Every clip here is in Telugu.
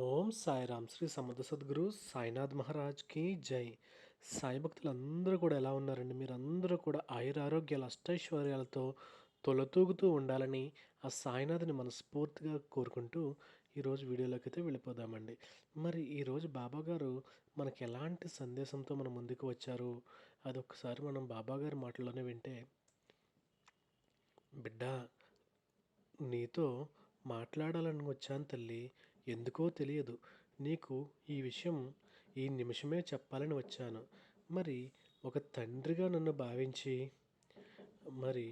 ఓం సాయిరామ్. శ్రీ సమర్థ సద్గురు సాయినాథ్ మహారాజ్కి జై. సాయి భక్తులందరూ కూడా ఎలా ఉన్నారండి? మీరందరూ కూడా ఆయురారోగ్యాల అష్టైశ్వర్యాలతో తొలతూగుతూ ఉండాలని ఆ సాయినాథ్ని మనస్ఫూర్తిగా కోరుకుంటూ ఈరోజు వీడియోలోకి అయితే వెళ్ళిపోదామండి. మరి ఈరోజు బాబా గారు మనకి ఎలాంటి సందేశంతో మన ముందుకు వచ్చారు? అది ఒకసారి మనం బాబా గారి మాటల్లోనే వింటే బిడ్డ నీతో మాట్లాడాలని వచ్చాను తల్లి. ఎందుకో తెలియదు. నీకు ఈ విషయం ఈ నిమిషమే చెప్పాలని వచ్చాను. మరి ఒక తండ్రిగా నన్ను భావించి మరి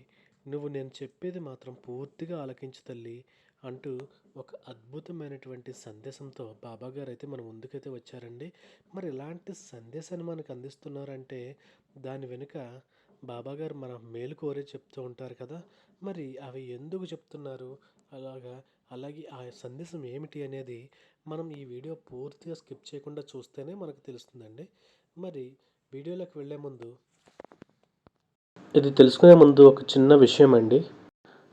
నువ్వు నేను చెప్పేది మాత్రం పూర్తిగా ఆలకించు తల్లి అంటూ ఒక అద్భుతమైనటువంటి సందేశంతో బాబాగారు అయితే మన ముందుకైతే వచ్చారండి. మరి ఇలాంటి సందేశాన్ని మనకు అందిస్తున్నారంటే దాని వెనుక బాబాగారు మన మేలు కోరే చెప్తూ ఉంటారు కదా. మరి అవి ఎందుకు చెప్తున్నారు? అలాగా అలాగే ఆ సందేశం ఏమిటి అనేది మనం ఈ వీడియో పూర్తిగా స్కిప్ చేయకుండా చూస్తేనే మనకు తెలుస్తుందండి. మరి వీడియోలోకి వెళ్ళే ముందు ఇది తెలుసుకునే ముందు ఒక చిన్న విషయం అండి.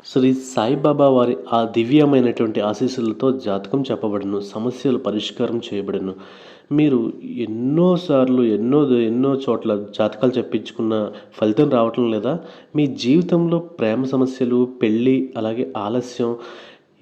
శ్రీ సాయిబాబా వారి ఆ దివ్యమైనటువంటి ఆశీస్సులతో జాతకం చెప్పబడను సమస్యలు పరిష్కారం చేయబడను. మీరు ఎన్నోసార్లు ఎన్నో ఎన్నో చోట్ల జాతకాలు చెప్పించుకున్న ఫలితం రావటం లేదా మీ జీవితంలో ప్రేమ సమస్యలు పెళ్ళి అలాగే ఆలస్యం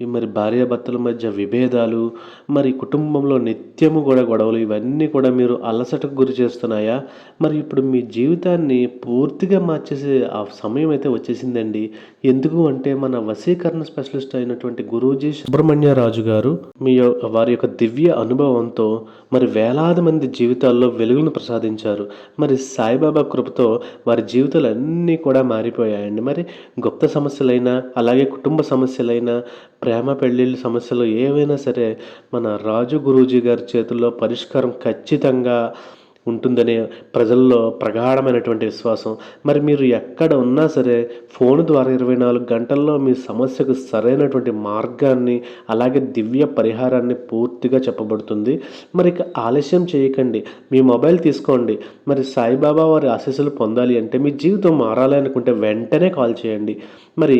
ఈ మరి భార్యాభర్తల మధ్య విభేదాలు మరి కుటుంబంలో నిత్యము కూడా గొడవలు ఇవన్నీ కూడా మీరు అలసటకు గురి చేస్తున్నాయా? మరి ఇప్పుడు మీ జీవితాన్ని పూర్తిగా మార్చేసే ఆ సమయం అయితే వచ్చేసిందండి. ఎందుకు అంటే మన వశీకరణ స్పెషలిస్ట్ అయినటువంటి గురూజీ సుబ్రహ్మణ్యరాజు గారు మీ వారి యొక్క దివ్య అనుభవంతో మరి వేలాది మంది జీవితాల్లో వెలుగును ప్రసాదించారు. మరి సాయిబాబా కృపతో వారి జీవితాలు అన్నీ కూడా మారిపోయాయండి. మరి గుప్త సమస్యలైనా అలాగే కుటుంబ సమస్యలైనా ప్రేమ పెళ్ళిళ్ళ సమస్యలు ఏవైనా సరే మన రాజు గురూజీ గారి చేతుల్లో పరిష్కారం ఖచ్చితంగా ఉంటుందనే ప్రజల్లో ప్రగాఢమైనటువంటి విశ్వాసం. మరి మీరు ఎక్కడ ఉన్నా సరే ఫోన్ ద్వారా ఇరవై నాలుగు గంటల్లో మీ సమస్యకు సరైనటువంటి మార్గాన్ని అలాగే దివ్య పరిహారాన్ని పూర్తిగా చెప్పబడుతుంది. మరి ఇక ఆలస్యం చేయకండి. మీ మొబైల్ తీసుకోండి. మరి సాయిబాబా వారి ఆశీస్సులు పొందాలి అంటే మీ జీవితం మారాలి అనుకుంటే వెంటనే కాల్ చేయండి. మరి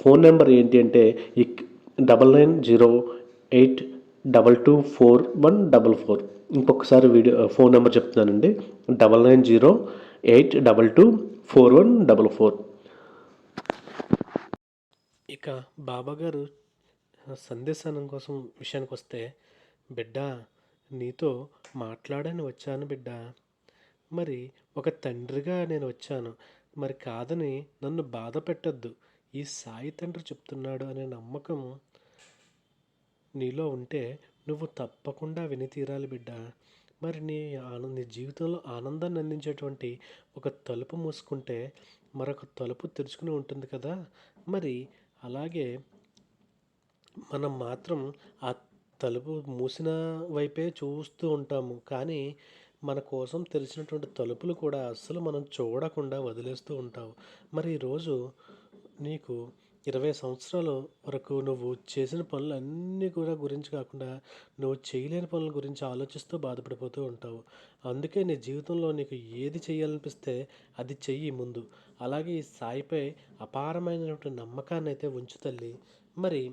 ఫోన్ నెంబర్ ఏంటి అంటే double nine zero eight double two four one double four. ఇంకొకసారి వీడియో ఫోన్ నెంబర్ చెప్తున్నానండి. Double nine zero eight double two four one double four. ఇక బాబా గారు కోసం విషయానికి వస్తే బిడ్డ నీతో మాట్లాడని వచ్చాను బిడ్డ. మరి ఒక తండ్రిగా నేను వచ్చాను. మరి కాదని నన్ను బాధ పెట్టద్దు ఈ సాయి తండ్రి చెప్తున్నాడు అనే నమ్మకం నీలో ఉంటే నువ్వు తప్పకుండా విని తీరాలి బిడ్డ. మరి నీ ఆనంద జీవితంలో ఆనందాన్ని అందించేటువంటి ఒక తలుపు మూసుకుంటే మరొక తలుపు తెరుచుకుని ఉంటుంది కదా. మరి అలాగే మనం మాత్రం ఆ తలుపు మూసిన వైపే చూస్తూ ఉంటాము. కానీ మన కోసం తెరిచినటువంటి తలుపులు కూడా అస్సలు మనం చూడకుండా వదిలేస్తూ ఉంటావు. మరి ఈరోజు నీకు ఇరవై సంవత్సరాల వరకు నువ్వు చేసిన పనులు అన్నీ కూడా గురించి కాకుండా నువ్వు చేయలేని పనుల గురించి ఆలోచిస్తూ బాధపడిపోతూ ఉంటావు. అందుకే నీ జీవితంలో నీకు ఏది చేయాలనిపిస్తే అది చెయ్యి ముందు. అలాగే ఈ సాయిపై అపారమైనటువంటి నమ్మకాన్ని అయితే ఉంచు తల్లి. మరి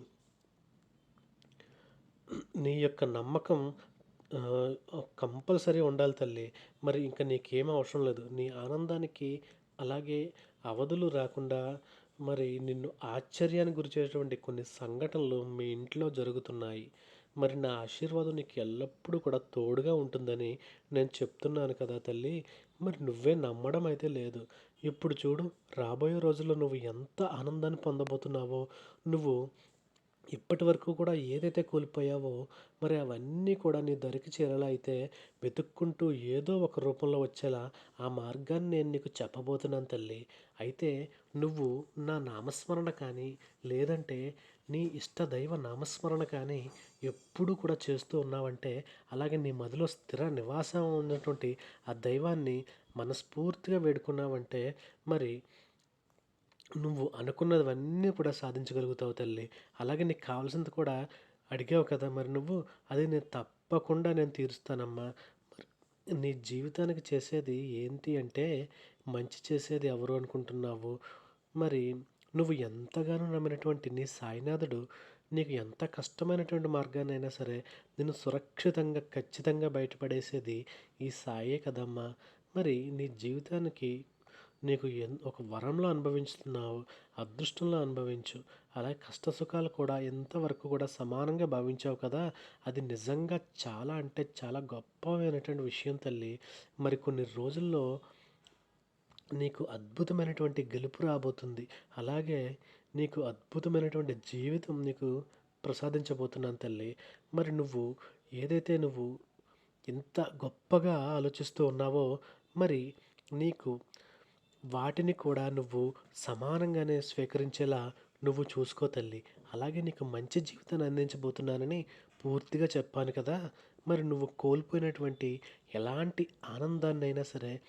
నీ యొక్క నమ్మకం కంపల్సరీ ఉండాలి తల్లి. మరి ఇంకా నీకేం అవసరం లేదు. నీ ఆనందానికి అలాగే అవధులు రాకుండా మరి నిన్ను ఆశ్చర్యానికి గురిచేటువంటి కొన్ని సంఘటనలు మీ ఇంట్లో జరుగుతున్నాయి. మరి నా ఆశీర్వాదం నీకు ఎల్లప్పుడూ కూడా తోడుగా ఉంటుందని నేను చెప్తున్నాను కదా తల్లి. మరి నువ్వే నమ్మడం అయితే లేదు. ఇప్పుడు చూడు రాబోయే రోజుల్లో నువ్వు ఎంత ఆనందాన్ని పొందబోతున్నావో నువ్వు ఇప్పటి వరకు కూడా ఏదైతే కోల్పోయావో మరి అవన్నీ కూడా నీ దరికి చేరేలా అయితే వెతుక్కుంటూ ఏదో ఒక రూపంలో వచ్చేలా ఆ మార్గాన్ని నేను నీకు చెప్పబోతున్నాను తల్లి. అయితే నువ్వు నా నామస్మరణ కానీ లేదంటే నీ ఇష్ట దైవ నామస్మరణ కానీ ఎప్పుడు కూడా చేస్తూ ఉన్నావంటే అలాగే నీ మదిలో స్థిర నివాసం ఉన్నటువంటి ఆ దైవాన్ని మనస్ఫూర్తిగా వేడుకున్నావంటే మరి నువ్వు అనుకున్నవన్నీ కూడా సాధించగలుగుతావు తల్లి. అలాగే నీకు కావాల్సింది కూడా అడిగావు కదా మరి నువ్వు అది నేను తప్పకుండా నేను తీరుస్తానమ్మా. మరి నీ జీవితానికి చేసేది ఏంటి అంటే మంచి చేసేది ఎవరు అనుకుంటున్నావు? మరి నువ్వు ఎంతగానో నమ్మినటువంటి నీ సాయినాథుడు నీకు ఎంత కష్టమైనటువంటి మార్గాన్నైనా సరే నిన్ను సురక్షితంగా ఖచ్చితంగా బయటపడేసేది ఈ సాయే కదమ్మా. మరి నీ జీవితానికి నీకు ఎన్ ఒక వరంలో అనుభవిస్తున్నావు అదృష్టంలో అనుభవించు. అలాగే కష్ట సుఖాలు కూడా ఎంతవరకు కూడా సమానంగా భావించావు కదా అది నిజంగా చాలా అంటే చాలా గొప్పమైనటువంటి విషయం తల్లి. మరి కొన్ని రోజుల్లో నీకు అద్భుతమైనటువంటి గెలుపు రాబోతుంది. అలాగే నీకు అద్భుతమైనటువంటి జీవితం నీకు ప్రసాదించబోతున్నాను తల్లి. మరి నువ్వు ఏదైతే నువ్వు ఇంత గొప్పగా ఆలోచిస్తూ ఉన్నావో మరి నీకు వాటిని కూడా నువ్వు సమానంగానే స్వీకరించేలా నువ్వు చూసుకో తల్లి. అలాగే నీకు మంచి జీవితాన్ని అందించబోతున్నానని పూర్తిగా చెప్పాను కదా. మరి నువ్వు కోల్పోయినటువంటి ఎలాంటి ఆనందాన్నైనా సరే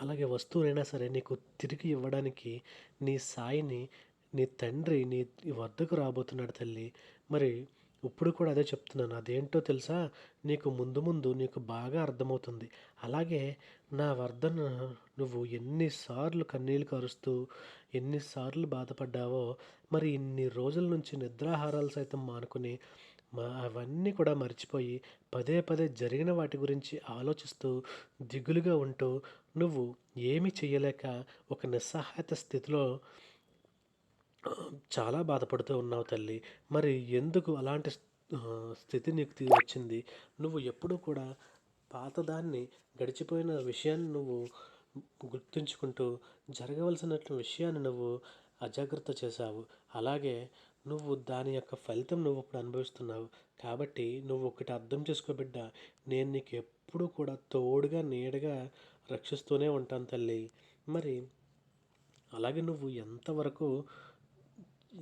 అలాగే వస్తువునైనా సరే నీకు తిరిగి ఇవ్వడానికి నీ సాయిని నీ తండ్రి నీ వద్దకు రాబోతున్నాడు తల్లి. మరి ఇప్పుడు కూడా అదే చెప్తున్నాను. అదేంటో తెలుసా? నీకు ముందు ముందు నీకు బాగా అర్థమవుతుంది. అలాగే నా వర్ధన నువ్వు ఎన్నిసార్లు కన్నీళ్ళు కరుస్తూ ఎన్నిసార్లు బాధపడ్డావో మరి ఇన్ని రోజుల నుంచి నిద్రాహారాలు సైతం మానుకుని మా అవన్నీ కూడా మర్చిపోయి పదే పదే జరిగిన వాటి గురించి ఆలోచిస్తూ దిగులుగా ఉంటూ నువ్వు ఏమి చేయలేక ఒక నిస్సహాయత స్థితిలో చాలా బాధపడుతూ ఉన్నావు తల్లి. మరి ఎందుకు అలాంటి స్థితి నీకు వచ్చింది? నువ్వు ఎప్పుడూ కూడా పాతదాన్ని గడిచిపోయిన విషయాన్ని నువ్వు గుర్తుంచుకుంటూ జరగవలసిన విషయాన్ని నువ్వు అజాగ్రత్త చేశావు. అలాగే నువ్వు దాని యొక్క ఫలితం నువ్వు ఇప్పుడు అనుభవిస్తున్నావు. కాబట్టి నువ్వు ఒకటి అర్థం చేసుకో బిడ్డ. నేను నీకు ఎప్పుడూ కూడా తోడుగా నీడగా రక్షిస్తూనే ఉంటాను తల్లి. మరి అలాగే నువ్వు ఎంతవరకు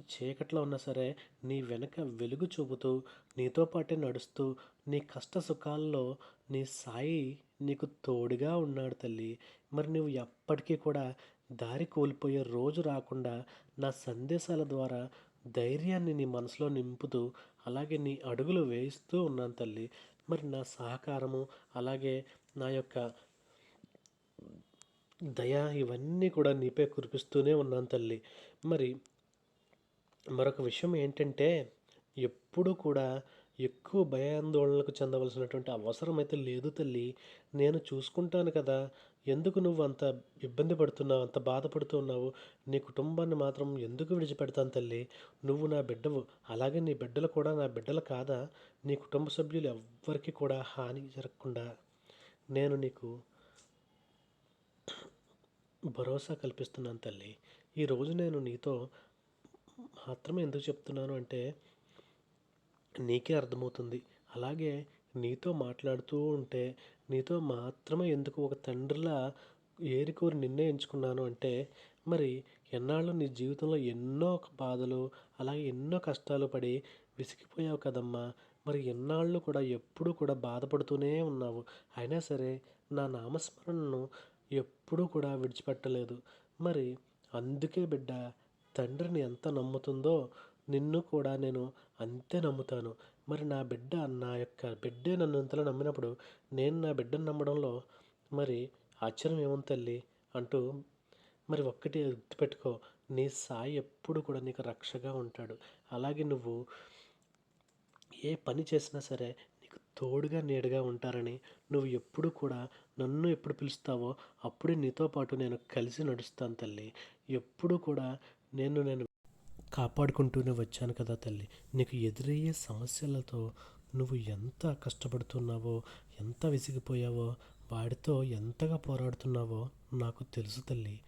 చీకట్లో ఉన్నా సరే నీ వెనక వెలుగు చూపుతూ నీతో పాటే నడుస్తూ నీ కష్ట సుఖాల్లో నీ సాయి నీకు తోడుగా ఉన్నాడు తల్లి. మరి నువ్వు ఎప్పటికీ కూడా దారి కోల్పోయే రోజు రాకుండా నా సందేశాల ద్వారా ధైర్యాన్ని నీ మనసులో నింపుతూ అలాగే నీ అడుగులు వేయిస్తూ ఉన్నాను తల్లి. మరి నా సహకారము అలాగే నా యొక్క దయ ఇవన్నీ కూడా నీపై కురిపిస్తూనే ఉన్నాను తల్లి. మరి మరొక విషయం ఏంటంటే ఎప్పుడు కూడా ఎక్కువ భయాందోళనకు చెందవలసినటువంటి అవసరం అయితే లేదు తల్లి. నేను చూసుకుంటాను కదా. ఎందుకు నువ్వు అంత ఇబ్బంది పడుతున్నావు అంత బాధపడుతున్నావు నీ కుటుంబాన్ని మాత్రం ఎందుకు విడిచిపెడతాను తల్లి? నువ్వు నా బిడ్డవు. అలాగే నీ బిడ్డలు కూడా నా బిడ్డలు కాదా? నీ కుటుంబ సభ్యులు ఎవ్వరికి కూడా హాని జరగకుండా నేను నీకు భరోసా కల్పిస్తున్నాను తల్లి. ఈరోజు నేను నీతో మాత్రమే ఎందుకు చెప్తున్నాను అంటే నీకే అర్థమవుతుంది. అలాగే నీతో మాట్లాడుతూ ఉంటే నీతో మాత్రమే ఎందుకు ఒక తండ్రిలా ఏరికోరి నిన్నే ఎంచుకున్నాను అంటే మరి ఎన్నాళ్ళు నీ జీవితంలో ఎన్నో బాధలు అలాగే ఎన్నో కష్టాలు పడి విసిగిపోయావు కదమ్మా. మరి ఎన్నాళ్ళు కూడా ఎప్పుడు కూడా బాధపడుతూనే ఉన్నావు. అయినా సరే నా నామస్మరణను ఎప్పుడూ కూడా విడిచిపెట్టలేదు. మరి అందుకే బిడ్డ తండ్రిని ఎంత నమ్ముతుందో నిన్ను కూడా నేను అంతే నమ్ముతాను. మరి నా బిడ్డ నా యొక్క బిడ్డే నన్ను ఇంతలో నమ్మినప్పుడు నేను నా బిడ్డను నమ్మడంలో మరి ఆశ్చర్యం ఏముంది తల్లి? అంటూ మరి ఒక్కటి గుర్తుపెట్టుకో నీ సాయి ఎప్పుడు కూడా నీకు రక్షగా ఉంటాడు. అలాగే నువ్వు ఏ పని చేసినా సరే నీకు తోడుగా నీడగా ఉంటారని నువ్వు ఎప్పుడు కూడా నన్ను ఎప్పుడు పిలుస్తావో అప్పుడే నీతో పాటు నేను కలిసి నడుస్తాను తల్లి. ఎప్పుడు కూడా నేను నేను కాపాడుకుంటూనే వచ్చాను కదా తల్లి. నీకు ఎదురయ్యే సమస్యలతో నువ్వు ఎంత కష్టపడుతున్నావో ఎంత విసిగిపోయావో వాడితో ఎంతగా పోరాడుతున్నావో నాకు తెలుసు తల్లి.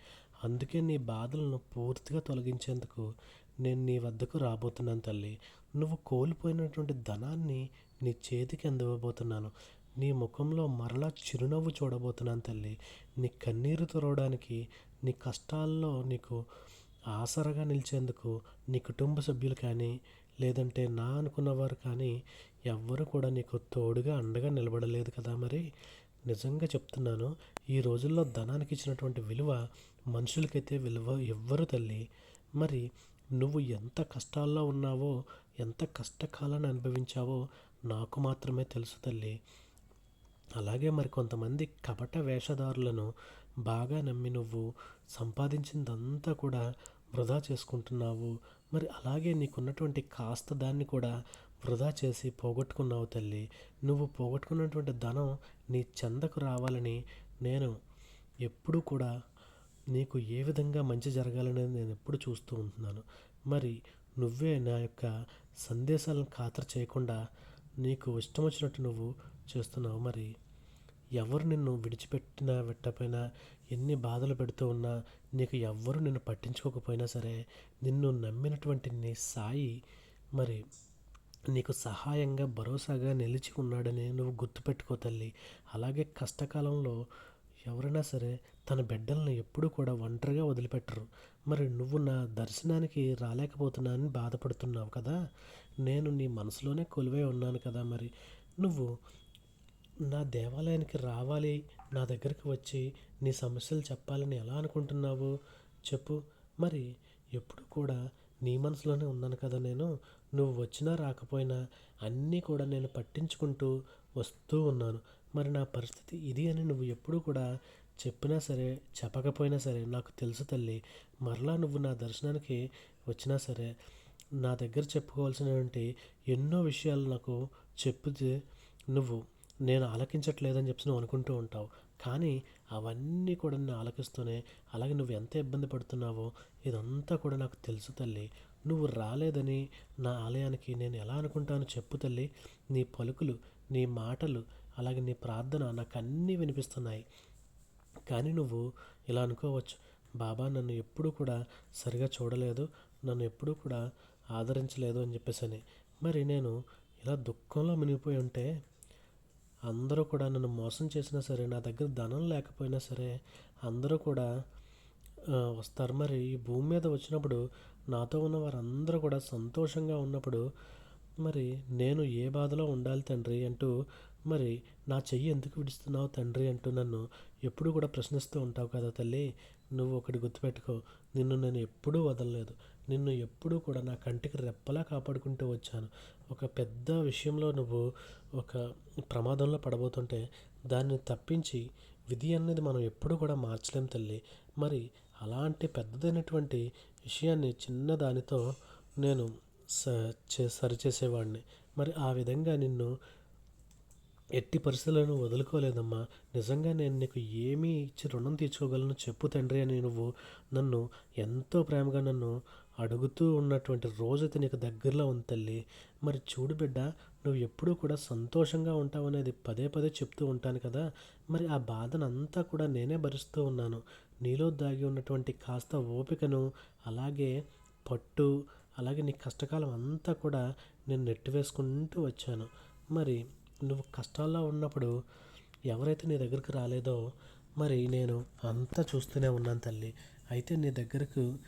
అందుకే నీ బాధలను పూర్తిగా తొలగించేందుకు నేను నీ వద్దకు రాబోతున్నాను తల్లి. నువ్వు కోల్పోయినటువంటి ధనాన్ని నీ చేతికి అందివ్వబోతున్నాను నీ ముఖంలో మరలా చిరునవ్వు చూడబోతున్నాను తల్లి. నీ కన్నీరు తురవడానికి నీ కష్టాల్లో నీకు ఆసరగా నిలిచేందుకు నీ కుటుంబ సభ్యులు కానీ లేదంటే నా అనుకున్నవారు కానీ ఎవ్వరు కూడా నీకు తోడుగా అండగా నిలబడలేదు కదా మరి? నిజంగా చెప్తున్నాను ఈ రోజుల్లో ధనానికి ఇచ్చినటువంటి విలువ మనుషులకైతే విలువ ఎవ్వరు తల్లి. మరి నువ్వు ఎంత కష్టాల్లో ఉన్నావో ఎంత కష్టకాలాన్ని అనుభవించావో నాకు మాత్రమే తెలుసు తల్లి. అలాగే మరి కొంతమంది కపట వేషధారులను బాగా నమ్మి నువ్వు సంపాదించిందంతా కూడా వృధా చేసుకుంటున్నావు. మరి అలాగే నీకున్నటువంటి కాస్త దాన్ని కూడా వృధా చేసి పోగొట్టుకున్నావు తల్లి. నువ్వు పోగొట్టుకున్నటువంటి ధనం నీ చెందకు రావాలని నేను ఎప్పుడూ కూడా నీకు ఏ విధంగా మంచి జరగాలనేది నేను ఎప్పుడు చూస్తూ ఉంటున్నాను. మరి నువ్వే నా యొక్క సందేశాలను ఖాతరు చేయకుండా నీకు ఇష్టం వచ్చినట్టు నువ్వు చేస్తున్నావు. మరి ఎవరు నిన్ను విడిచిపెట్టినా పెట్టకపోయినా ఎన్ని బాధలు పెడుతూ ఉన్నా నీకు ఎవ్వరు నిన్ను పట్టించుకోకపోయినా సరే నిన్ను నమ్మినటువంటి నీ సాయి మరి నీకు సహాయంగా భరోసాగా నిలిచి ఉన్నాడని నువ్వు గుర్తుపెట్టుకో తల్లి. అలాగే కష్టకాలంలో ఎవరైనా సరే తన బిడ్డలను ఎప్పుడూ కూడా ఒంటరిగా వదిలిపెట్టరు. మరి నువ్వు నా దర్శనానికి రాలేకపోతున్నానని బాధపడుతున్నావు కదా? నేను నీ మనసులోనే కొలువై ఉన్నాను కదా మరి. నువ్వు నా దేవాలయానికి రావాలి నా దగ్గరికి వచ్చి నీ సమస్యలు చెప్పాలని ఎలా అనుకుంటున్నావు? చెప్పు. మరి ఎప్పుడు కూడా నీ మనసులోనే ఉన్నాను కదా నేను. నువ్వు వచ్చినా రాకపోయినా అన్నీ కూడా నేను పట్టించుకుంటూ వస్తూ ఉన్నాను. మరి నా పరిస్థితి ఇది అని నువ్వు ఎప్పుడు కూడా చెప్పినా సరే చెప్పకపోయినా సరే నాకు తెలుసు తల్లి. మరలా నువ్వు నా దర్శనానికి వచ్చినా సరే నా దగ్గర చెప్పుకోవాల్సినటువంటి ఎన్నో విషయాలు నాకు చెప్తే నువ్వు నేను ఆలకించట్లేదని చెప్పి నువ్వు అనుకుంటూ ఉంటావు. కానీ అవన్నీ కూడా నేను ఆలకిస్తూనే అలాగే నువ్వు ఎంత ఇబ్బంది పడుతున్నావో ఇదంతా కూడా నాకు తెలుసు తల్లి. నువ్వు రాలేదని నా ఆలయానికి నేను ఎలా అనుకుంటాను చెప్పు తల్లి. నీ పలుకులు నీ మాటలు అలాగే నీ ప్రార్థన నాకు అన్నీ వినిపిస్తున్నాయి. కానీ నువ్వు ఇలా అనుకోవచ్చు. బాబా నన్ను ఎప్పుడూ కూడా సరిగా చూడలేదు నన్ను ఎప్పుడూ కూడా ఆదరించలేదు అని చెప్పేసి అని మరి నేను ఇలా దుఃఖంలో మునిగిపోయి ఉంటే అందరూ కూడా నన్ను మోసం చేసినా సరే నా దగ్గర ధనం లేకపోయినా సరే అందరూ కూడా వస్తారు. మరి ఈ భూమి మీద వచ్చినప్పుడు నాతో ఉన్న వారందరూ కూడా సంతోషంగా ఉన్నప్పుడు మరి నేను ఏ బాధలో ఉండాలి తండ్రి అంటూ మరి నా చెయ్యి ఎందుకు విడుస్తున్నావు తండ్రి అంటూ నన్ను ఎప్పుడు కూడా ప్రశ్నిస్తూ ఉంటావు కదా తల్లి. నువ్వు ఒకటి గుర్తుపెట్టుకో నిన్ను నేను ఎప్పుడూ వదలలేదు. నిన్ను ఎప్పుడూ కూడా నా కంటికి రెప్పలా కాపాడుకుంటూ వచ్చాను. ఒక పెద్ద విషయంలో నువ్వు ఒక ప్రమాదంలో పడబోతుంటే దాన్ని తప్పించి విధి అనేది మనం ఎప్పుడూ కూడా మార్చలేం తల్లి. మరి అలాంటి పెద్దదైనటువంటి విషయాన్ని చిన్న దానితో నేను స చే సరిచేసేవాడిని. మరి ఆ విధంగా నిన్ను ఎట్టి పరిస్థితులను వదులుకోలేదమ్మా. నిజంగా నేను నీకు ఏమీ ఇచ్చి రుణం తీర్చుకోగలను చెప్పు తండ్రి అని నువ్వు నన్ను ఎంతో ప్రేమగా నన్ను అడుగుతూ ఉన్నటువంటి రోజైతే నీకు దగ్గరలో ఉంది తల్లి. మరి చూడు బిడ్డ నువ్వు ఎప్పుడూ కూడా సంతోషంగా ఉంటావు అనేది పదే పదే చెప్తూ ఉంటాను కదా. మరి ఆ బాధనంతా కూడా నేనే భరిస్తూ ఉన్నాను. నీలో దాగి ఉన్నటువంటి కాస్త ఓపికను అలాగే పట్టు అలాగే నీ కష్టకాలం అంతా కూడా నేను నెట్టివేసుకుంటూ వచ్చాను. మరి నువ్వు కష్టాల్లో ఉన్నప్పుడు ఎవరైతే నీ దగ్గరికి రాలేదో మరి నేను అంతా చూస్తూనే ఉన్నాను తల్లి. అయితే నీ దగ్గరకు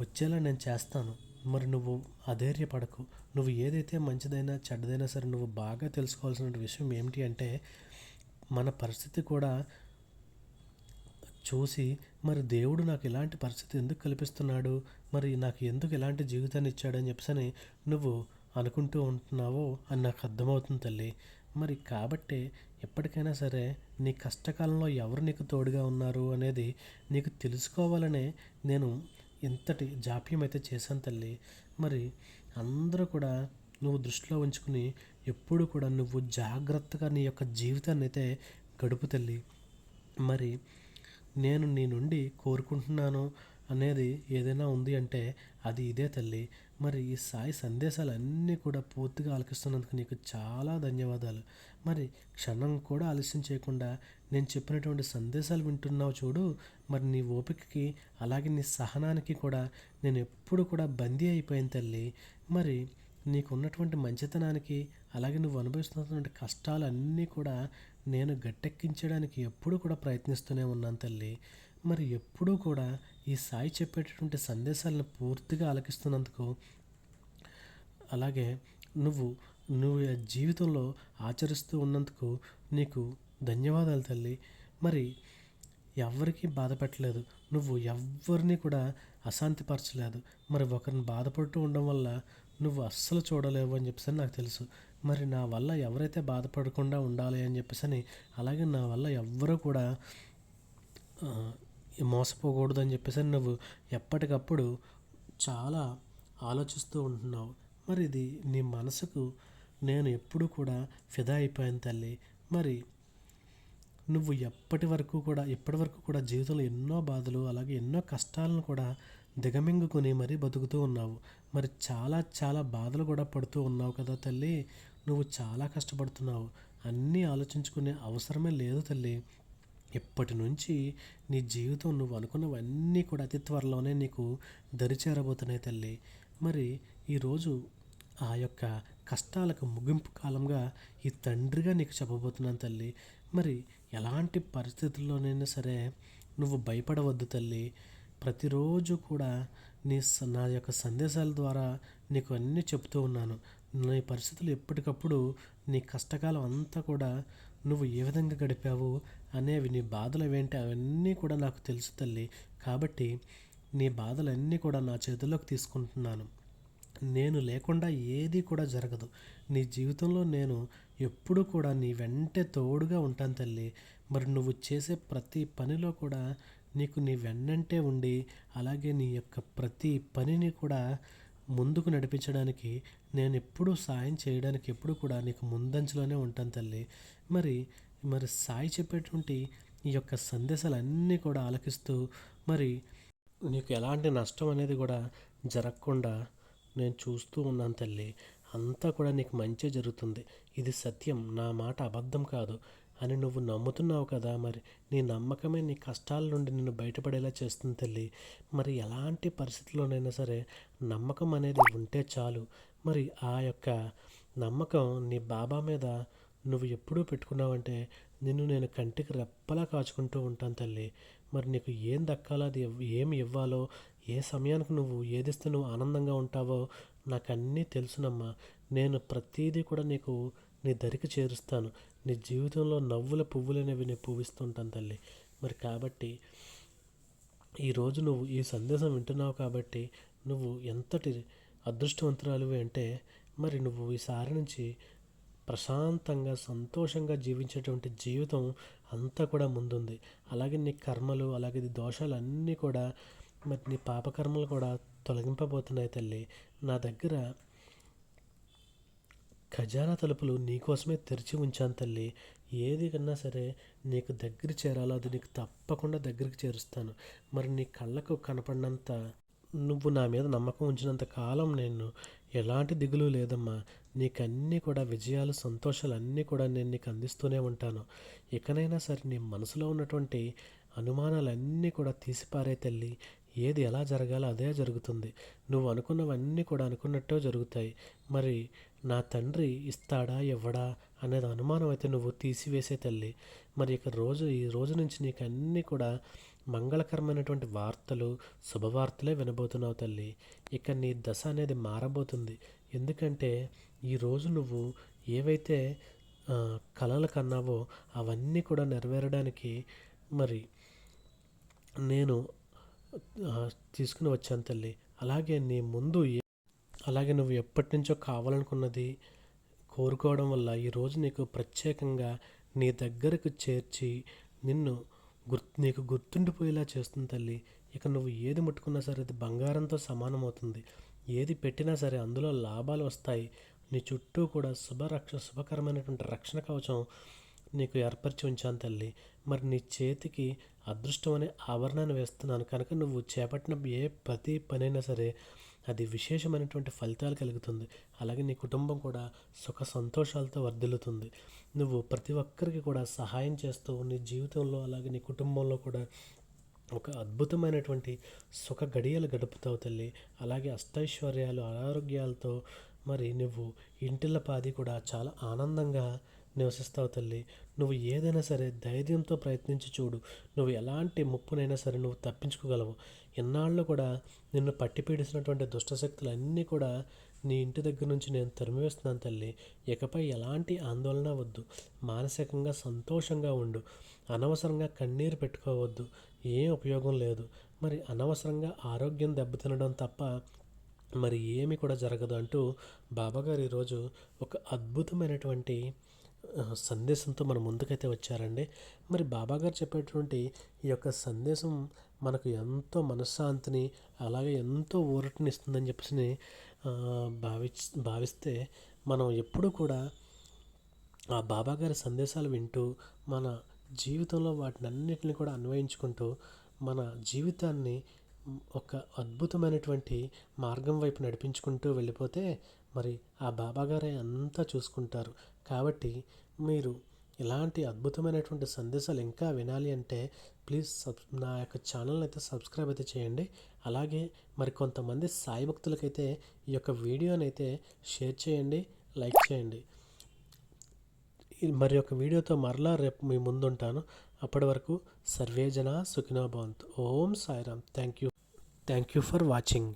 వచ్చేలా నేను చేస్తాను. మరి నువ్వు అధైర్యపడకు. నువ్వు ఏదైతే మంచిదైనా చెడ్డదైనా సరే నువ్వు బాగా తెలుసుకోవాల్సిన విషయం ఏమిటి అంటే మన పరిస్థితి కూడా చూసి మరి దేవుడు నాకు ఇలాంటి పరిస్థితి ఎందుకు కల్పిస్తున్నాడు? మరి నాకు ఎందుకు ఇలాంటి జీవితాన్ని ఇచ్చాడని చెప్పని నువ్వు అనుకుంటూ ఉంటున్నావో అని నాకు అర్థమవుతుంది తల్లి. మరి కాబట్టి ఎప్పటికైనా సరే నీ కష్టకాలంలో ఎవరు నీకు తోడుగా ఉన్నారు అనేది నీకు తెలుసుకోవాలనే నేను ఇంతటి జాప్యం అయితే చేశాను తల్లి మరి అందరూ కూడా నువ్వు దృష్టిలో ఉంచుకుని ఎప్పుడు కూడా నువ్వు జాగ్రత్తగా నీ యొక్క జీవితాన్ని అయితే గడుపు తల్లి. మరి నేను నీ నుండి కోరుకుంటున్నాను అనేది ఏదైనా ఉంది అంటే అది ఇదే తల్లి. మరి ఈ సాయి సందేశాలు అన్నీ కూడా పూర్తిగా ఆలకిస్తున్నందుకు నీకు చాలా ధన్యవాదాలు. మరి క్షణం కూడా ఆలస్యం చేయకుండా నేను చెప్పినటువంటి సందేశాలు వింటున్నావు చూడు మరి నీ ఓపికకి అలాగే నీ సహనానికి కూడా నేను ఎప్పుడు కూడా బందీ అయిపోయిన తల్లి. మరి నీకు ఉన్నటువంటి మంచితనానికి అలాగే నువ్వు అనుభవిస్తున్నటువంటి కష్టాలన్నీ కూడా నేను గట్టెక్కించడానికి ఎప్పుడూ కూడా ప్రయత్నిస్తూనే ఉన్నాను తల్లి. మరి ఎప్పుడూ కూడా ఈ సాయి చెప్పేటటువంటి సందేశాలను పూర్తిగా ఆలకిస్తున్నందుకు అలాగే నువ్వు నువ్వు జీవితంలో ఆచరిస్తూ ఉన్నందుకు నీకు ధన్యవాదాలు తల్లి. మరి ఎవరికీ బాధ పెట్టలేదు. నువ్వు ఎవరిని కూడా అశాంతిపరచలేదు. మరి ఒకరిని బాధపడుతూ ఉండడం వల్ల నువ్వు అస్సలు చూడలేవు అని చెప్పేసి నాకు తెలుసు. మరి నా వల్ల ఎవరైతే బాధపడకుండా ఉండాలి అని చెప్పేసి అలాగే నా వల్ల ఎవ్వరూ కూడా మోసపోకూడదు అని చెప్పేసి నువ్వు ఎప్పటికప్పుడు చాలా ఆలోచిస్తూ ఉంటున్నావు. మరి ఇది నీ మనసుకు నేను ఎప్పుడు కూడా ఫిదా అయిపోయాను తల్లి. మరి నువ్వు ఎప్పటి వరకు కూడా ఇప్పటి వరకు కూడా జీవితంలో ఎన్నో బాధలు అలాగే ఎన్నో కష్టాలను కూడా దిగమింగుకొని మరీ బతుకుతూ ఉన్నావు. మరి చాలా చాలా బాధలు కూడా పడుతూ ఉన్నావు కదా తల్లి. నువ్వు చాలా కష్టపడుతున్నావు. అన్నీ ఆలోచించుకునే అవసరమే లేదు తల్లి. ఇప్పటి నుంచి నీ జీవితం నువ్వు అనుకున్నవన్నీ కూడా అతి త్వరలోనే నీకు దరిచేరబోతున్నాయి తల్లి. మరి ఈరోజు ఆ యొక్క కష్టాలకు ముగింపు కాలంగా ఈ తండ్రిగా నీకు చెప్పబోతున్నాను తల్లి. మరి ఎలాంటి పరిస్థితుల్లోనైనా సరే నువ్వు భయపడవద్దు తల్లి. ప్రతిరోజు కూడా నీ స- నా యొక్క సందేశాల ద్వారా నీకు అన్నీ చెప్తూ ఉన్నాను. నీ పరిస్థితులు ఎప్పటికప్పుడు నీ కష్టకాలం అంతా కూడా నువ్వు ఏ విధంగా గడిపావు అనేవి నీ బాధలు ఏంటి అవన్నీ కూడా నాకు తెలుసు తల్లి. కాబట్టి నీ బాధలన్నీ కూడా నా చేతుల్లోకి తీసుకుంటున్నాను. నేను లేకుండా ఏది కూడా జరగదు. నీ జీవితంలో నేను ఎప్పుడూ కూడా నీ వెంటే తోడుగా ఉంటాను తల్లి. మరి నువ్వు చేసే ప్రతి పనిలో కూడా నీకు నీ వెన్నంటే ఉండి అలాగే నీ యొక్క ప్రతి పనిని కూడా ముందుకు నడిపించడానికి నేను ఎప్పుడూ సాయం చేయడానికి ఎప్పుడు కూడా నీకు ముందంచులోనే ఉంటాను తల్లి. మరి మరి సాయి చెప్పేటువంటి ఈ యొక్క సందేశాలన్నీ కూడా ఆలకిస్తూ మరి నీకు ఎలాంటి నష్టం అనేది కూడా జరగకుండా నేను చూస్తూ ఉన్నాను తల్లి. అంతా కూడా నీకు మంచి జరుగుతుంది. ఇది సత్యం. నా మాట అబద్ధం కాదు. అని నువ్వు నమ్ముతున్నావు కదా మరి. నీ నమ్మకమే నీ కష్టాల నుండి నిన్ను బయటపడేలా చేస్తుంది తల్లి. మరి ఎలాంటి పరిస్థితుల్లోనైనా సరే నమ్మకం అనేది ఉంటే చాలు. మరి ఆ యొక్క నమ్మకం నీ బాబా మీద నువ్వు ఎప్పుడూ పెట్టుకున్నావంటే నిన్ను నేను కంటికి రెప్పలా కాచుకుంటూ ఉంటాను తల్లి. మరి నీకు ఏం దక్కాలో అది ఏమి ఇవ్వాలో ఏ సమయానికి నువ్వు ఏదిస్తే నువ్వు ఆనందంగా ఉంటావో నాకు అన్నీ తెలుసునమ్మా. నేను ప్రతీదీ కూడా నీకు నీ దరికి చేరుస్తాను. నీ జీవితంలో నవ్వుల పువ్వులనేవి నేను పూవిస్తుంటాను తల్లి. మరి కాబట్టి ఈరోజు నువ్వు ఈ సందేశం వింటున్నావు కాబట్టి నువ్వు ఎంతటి అదృష్టవంతురాలువి అంటే మరి నువ్వు ఈసారి నుంచి ప్రశాంతంగా సంతోషంగా జీవించేటువంటి జీవితం అంతా కూడా ముందుంది. అలాగే నీ కర్మలు అలాగే నీ దోషాలు అన్నీ కూడా మరి నీ పాపకర్మలు కూడా తొలగింపబోతున్నాయి తల్లి. నా దగ్గర ఖజానా తలుపులు నీకోసమే తెరిచి ఉంచాను తల్లి. ఏది కన్నా సరే నీకు దగ్గర చేరాలో అది నీకు తప్పకుండా దగ్గరికి చేరుస్తాను. మరి నీ కళ్ళకు కనపడినంత నువ్వు నా మీద నమ్మకం ఉంచినంత కాలం నేను ఎలాంటి దిగులు లేదమ్మా. నీకన్నీ కూడా విజయాలు సంతోషాలు అన్నీ కూడా నేను నీకు అందిస్తూనే ఉంటాను. ఇకనైనా సరే నీ మనసులో ఉన్నటువంటి అనుమానాలన్నీ కూడా తీసిపారే తల్లి. ఏది ఎలా జరగాలో అదే జరుగుతుంది. నువ్వు అనుకున్నవన్నీ కూడా అనుకున్నట్టే జరుగుతాయి. మరి నా తండ్రి ఇస్తాడా ఇవ్వడా అనేది అనుమానం అయితే నువ్వు తీసివేసే తల్లి. మరి ఇక రోజు ఈ రోజు నుంచి నీకు అన్నీ కూడా మంగళకరమైనటువంటి వార్తలు శుభవార్తలే వినబోతున్నావు తల్లి. ఇక నీ దశ అనేది మారబోతుంది. ఎందుకంటే ఈరోజు నువ్వు ఏవైతే కలలు కన్నావో అవన్నీ కూడా నెరవేరడానికి మరి నేను తీసుకుని వచ్చాను తల్లి. అలాగే నీ ముందు అలాగే నువ్వు ఎప్పటి నుంచో కావాలనుకున్నది కోరుకోవడం వల్ల ఈరోజు నీకు ప్రత్యేకంగా నీ దగ్గరకు చేర్చి నిన్ను గుర్తు నీకు గుర్తుండిపోయేలా చేస్తుంది తల్లి. ఇక నువ్వు ఏది ముట్టుకున్నా సరే అది బంగారంతో సమానమవుతుంది. ఏది పెట్టినా సరే అందులో లాభాలు వస్తాయి. నీ చుట్టూ కూడా శుభరక్ష శుభకరమైనటువంటి రక్షణ కవచం నీకు ఏర్పరిచి ఉంచాను తల్లి. మరి నీ చేతికి అదృష్టం అనే ఆవరణాన్ని వేస్తున్నాను. కనుక నువ్వు చేపట్టిన ఏ ప్రతి పనైనా సరే అది విశేషమైనటువంటి ఫలితాలు కలుగుతుంది. అలాగే నీ కుటుంబం కూడా సుఖ సంతోషాలతో వర్ధిల్లుతుంది. నువ్వు ప్రతి ఒక్కరికి కూడా సహాయం చేస్తూ నీ జీవితంలో అలాగే నీ కుటుంబంలో కూడా ఒక అద్భుతమైనటువంటి సుఖ గడియలు గడుపుతావు తల్లి. అలాగే అష్టైశ్వర్యాలు అనారోగ్యాలతో మరి నువ్వు ఇంటిల పాది కూడా చాలా ఆనందంగా నివసిస్తావు తల్లి. నువ్వు ఏదైనా సరే ధైర్యంతో ప్రయత్నించి చూడు. నువ్వు ఎలాంటి ముప్పునైనా సరే నువ్వు తప్పించుకోగలవు. ఎన్నాళ్ళు కూడా నిన్ను పట్టిపీడిసినటువంటి దుష్టశక్తులు అన్నీ కూడా నీ ఇంటి దగ్గర నుంచి నేను తరిమివేస్తున్నాను తల్లి. ఇకపై ఎలాంటి ఆందోళన వద్దు. మానసికంగా సంతోషంగా ఉండు. అనవసరంగా కన్నీరు పెట్టుకోవద్దు. ఏం ఉపయోగం లేదు. మరి అనవసరంగా ఆరోగ్యం దెబ్బతినడం తప్ప మరి ఏమి కూడా జరగదు అంటూ బాబాగారు ఈరోజు ఒక అద్భుతమైనటువంటి సందేశంతో మన ముందుకైతే వచ్చారండి. మరి బాబాగారు చెప్పేటువంటి ఈ యొక్క సందేశం మనకు ఎంతో మనశ్శాంతిని అలాగే ఎంతో ఊరటని ఇస్తుందని చెప్పేసి భావి భావిస్తే మనం ఎప్పుడూ కూడా ఆ బాబాగారి సందేశాలు వింటూ మన జీవితంలో వాటిని అన్నిటిని కూడా అన్వయించుకుంటూ మన జీవితాన్ని ఒక అద్భుతమైనటువంటి మార్గం వైపు నడిపించుకుంటూ వెళ్ళిపోతే మరి ఆ బాబాగారే అంతా చూసుకుంటారు. కాబట్టి మీరు ఇలాంటి అద్భుతమైనటువంటి సందేశాలు ఇంకా వినాలి అంటే ప్లీజ్ సబ్ నా యొక్క ఛానల్ని అయితే సబ్స్క్రైబ్ అయితే చేయండి. అలాగే మరి కొంతమంది సాయి భక్తులకైతే ఈ యొక్క వీడియోని అయితే షేర్ చేయండి లైక్ చేయండి. మరి ఒక వీడియోతో మరలా రేపు మీ ముందుంటాను. అప్పటి వరకు సర్వేజన సుఖినో భవంత్. ఓం Sairam. Thank you thank you for watching